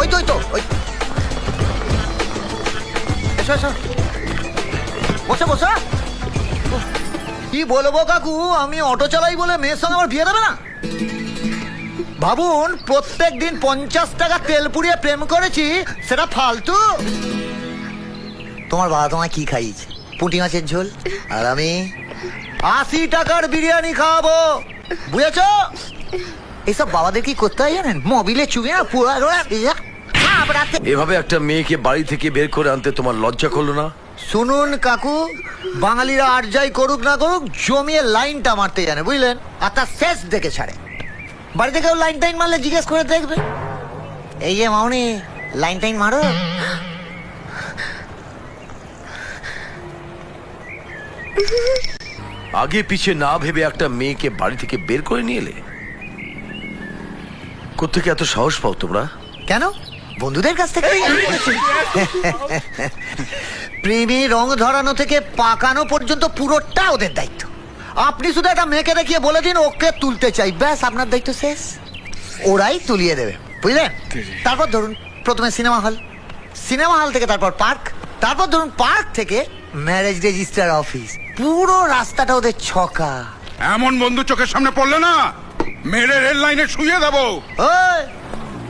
ওই তো ওই তো, ওই। এসো বসো বসো। কি বলব কাকু, আমি অটো চালাই বলে মেয়ের সঙ্গে আমার বিয়ে দেবে না? ভাবুন, প্রত্যেক দিন পঞ্চাশ টাকা তেল পুড়িয়ে প্রেম করেছি, সেটা ফালতু। তোমার বাবা তোমায় কি খাইয়েছে? পুঁটি মাছের ঝোল? আর আমি আশি টাকার বিরিয়ানি খাওয়াবো। বুঝেছ? এইসব বাবাদের কি করতে হয় জানেন? মোবিলে চুগে না পুরো এভাবে একটা মেয়েকে বাড়ি থেকে বের করে আনতে তোমার লজ্জা করল না? শুনুন কাকু বাঙালিরা আর যাই করুক না করুক জমিয়ে লাইনটা মারতে জানে বুঝলেন? আর তার শেষ দেখে ছাড়ে। বাড়িতে কেউ লাইন টাইন মারলে জিজ্ঞেস করে দেখবে। এই যে মামনি লাইন টাইন মারো। আগে পিছে না ভেবে একটা মেয়েকে বাড়ি থেকে বের করে নিয়ে এলে? কোথেকে এত সাহস পাও তোমরা কেন বন্ধুদের কাছ থেকে প্রেমী রং ধরানো থেকে পাকানো পর্যন্ত পুরোটা ওদের দায়িত্ব আপনি শুধু একটা মেয়েকে দেখিয়ে বলে দিন ওকে তুলতে চাই ব্যাস আপনার দায়িত্ব শেষ ওরাই তুলিয়ে দেবে বুঝলেন তারপর ধরুন প্রথমে সিনেমা হল সিনেমা হল থেকে তারপর পার্ক তারপর ধরুন পার্ক থেকে ম্যারেজ রেজিস্টার অফিস পুরো রাস্তাটা ওদের ছকা এমন বন্ধু চোখের সামনে পড়লে না মেরে রেল লাইনে শুয়ে দেবো।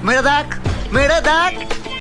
মেরে দেখ মেরে দেখ।